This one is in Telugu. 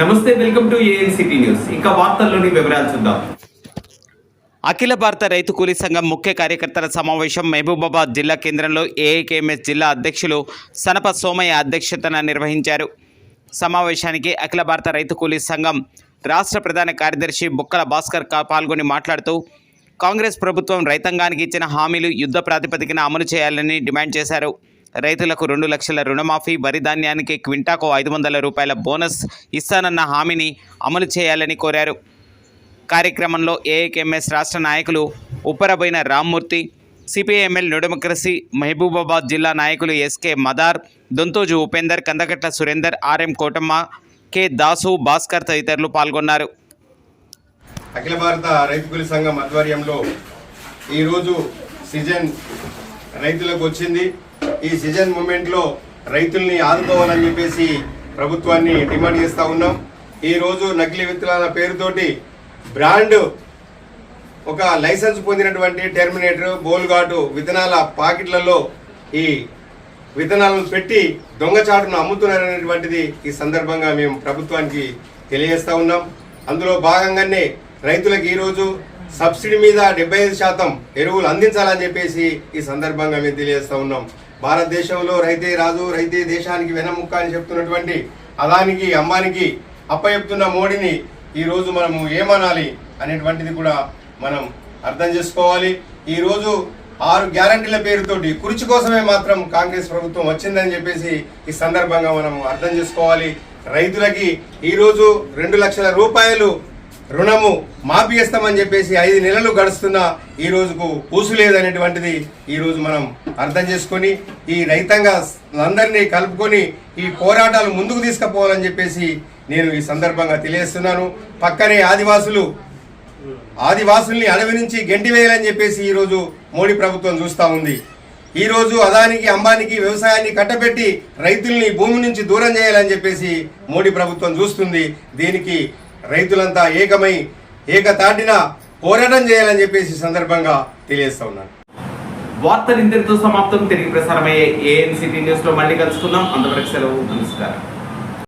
నమస్తే వెల్కమ్ టు ఏఎన్సిటీ న్యూస్. వార్తల్లోని వివరాలు చూద్దాం. అఖిల భారత రైతు కూలీ సంఘం ముఖ్య కార్యకర్తల సమావేశం మహబూబాబాద్ జిల్లా కేంద్రంలో ఏఐకేఎంఎస్ జిల్లా అధ్యక్షులు సనప సోమయ్య అధ్యక్షతన నిర్వహించారు. సమావేశానికి అఖిల భారత రైతు కూలీ సంఘం రాష్ట్ర ప్రధాన కార్యదర్శి బుక్కల భాస్కర్ పాల్గొని మాట్లాడుతూ కాంగ్రెస్ ప్రభుత్వం రైతాంగానికి ఇచ్చిన హామీలు యుద్ధ ప్రాతిపదికన అమలు చేయాలని డిమాండ్ చేశారు. రైతులకు రెండు లక్షల రుణమాఫీ వరి ధాన్యానికి క్వింటాకు ఐదు వందల రూపాయల బోనస్ ఇస్తానన్న హామీని అమలు చేయాలని కోరారు. కార్యక్రమంలో ఏఐకెంఎస్ రాష్ట్ర నాయకులు ఉప్పరబోయిన రామ్మూర్తి సిపిఐఎంఎల్ డెమోక్రసీ మహబూబాబాద్ జిల్లా నాయకులు SK Madar Donthoju Upender Kandakatla Surender RM Kotamma K Dasu Bhaskar తదితరులు పాల్గొన్నారు. అఖిల భారత రైతు కూలి సంఘం ఆధ్వర్యంలో ఈరోజు సీజన్ రైతులకు వచ్చింది. ఈ సీజన్ మూమెంట్లో రైతుల్ని ఆదుకోవాలని చెప్పేసి ప్రభుత్వాన్ని డిమాండ్ చేస్తూ ఉన్నాం. ఈరోజు నకిలీ విత్తనాల పేరుతోటి బ్రాండ్ ఒక లైసెన్స్ పొందినటువంటి టెర్మినేటర్ బోల్గాటు విత్తనాల పాకెట్లలో ఈ విత్తనాలను పెట్టి దొంగచాటును అమ్ముతున్నారనేటువంటిది ఈ సందర్భంగా మేము ప్రభుత్వానికి తెలియజేస్తూ ఉన్నాం. అందులో భాగంగానే రైతులకు ఈరోజు సబ్సిడీ మీద డెబ్బై ఐదు శాతం ఎరువులు అందించాలని చెప్పేసి ఈ సందర్భంగా మేము తెలియజేస్తా ఉన్నాం. భారతదేశంలో రైతే రాజు రైతే దేశానికి వెనముక్క అని చెప్తున్నటువంటి అదానికి అంబానికి అప్పచెప్తున్న మోడీని ఈరోజు మనము ఏమనాలి అనేటువంటిది కూడా మనం అర్థం చేసుకోవాలి. ఈరోజు ఆరు గ్యారంటీల పేరుతోటి కుర్చీ కోసమే మాత్రం కాంగ్రెస్ ప్రభుత్వం వచ్చిందని చెప్పేసి ఈ సందర్భంగా మనం అర్థం చేసుకోవాలి. రైతులకి ఈరోజు రెండు లక్షల రూపాయలు రుణము మాఫీ చేస్తామని చెప్పేసి ఐదు నెలలు గడుస్తున్నా ఈ రోజుకు పూసు లేదనేటువంటిది ఈరోజు మనం అర్థం చేసుకొని ఈ రైతాంగ అందరినీ కలుపుకొని ఈ పోరాటాలు ముందుకు తీసుకుపోవాలని చెప్పేసి నేను ఈ సందర్భంగా తెలియజేస్తున్నాను. పక్కనే ఆదివాసులు ఆదివాసుల్ని అడవి నుంచి గెంటి వేయాలని చెప్పేసి ఈరోజు మోడీ ప్రభుత్వం చూస్తూ ఉంది. ఈ రోజు అదానికి అంబానికి వ్యవసాయాన్ని కట్టబెట్టి రైతుల్ని భూమి నుంచి దూరం చేయాలని చెప్పేసి మోడీ ప్రభుత్వం చూస్తుంది. దీనికి రైతులంతా ఏకమై ఏకతాటిన పోరాటం చేయాలని చెప్పేసి సందర్భంగా తెలియజేస్తా ఉన్నాను. వార్తలు ఇంతటితో సమాప్తం. తిరిగి ప్రసారమయ్యే ఏఎన్సిటీ న్యూస్లో మళ్ళీ కలుసుకుందాం. అంతవరకు సెలవు. నమస్కారం.